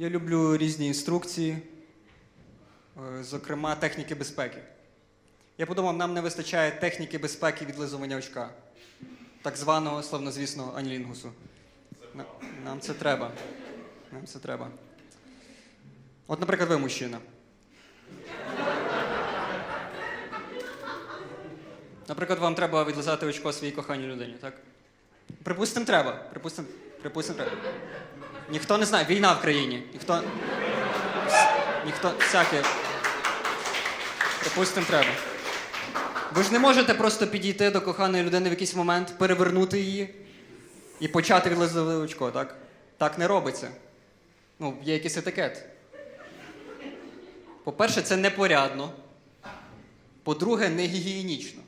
Я люблю різні інструкції, е, зокрема техніки безпеки. Я подумав, нам не вистачає техніки безпеки відлизування очка, так званого славнозвісного анілінгусу. Нам це треба. Нам це треба. От, наприклад, ви мужчина. Наприклад, вам треба відлизати очко своїй коханій людині, так? Припустимо, треба. Припустимо, припустимо, треба. Ніхто не знає, війна в країні. Ніхто. Ніхто. Всяке. Припустимо, треба. Ви ж не можете просто підійти до коханої людини в якийсь момент, перевернути її і почати відлизувати очко, так? Так не робиться. Ну, є якийсь етикет. По-перше, це непорядно. По-друге, не гігієнічно.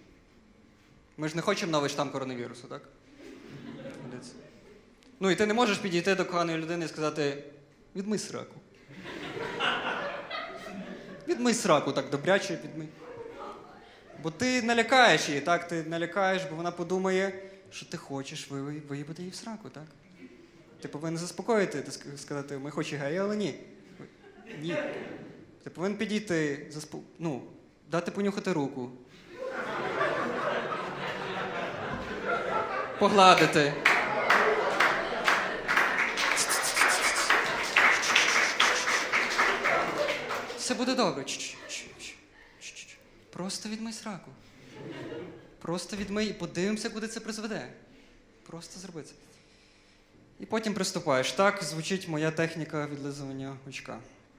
Ми ж не хочемо новий штам коронавірусу, так? Ну і ти не можеш підійти до коханої людини і сказати: відмий сраку. Відмий сраку, так добряче відмий. Бо ти налякаєш її, так? Ти налякаєш, бо вона подумає, що ти хочеш ви- виїбати її в сраку, так? Ти повинен заспокоїти, ти сказати, ми хоч і геї, але ні. Ні. Ти повинен підійти, заспо... ну, дати понюхати руку. Погладити. Все буде добре. Просто відмий сраку. Просто відмий і подивимося, куди це призведе. Просто зроби це. І потім приступаєш. Так звучить моя техніка відлизування очка.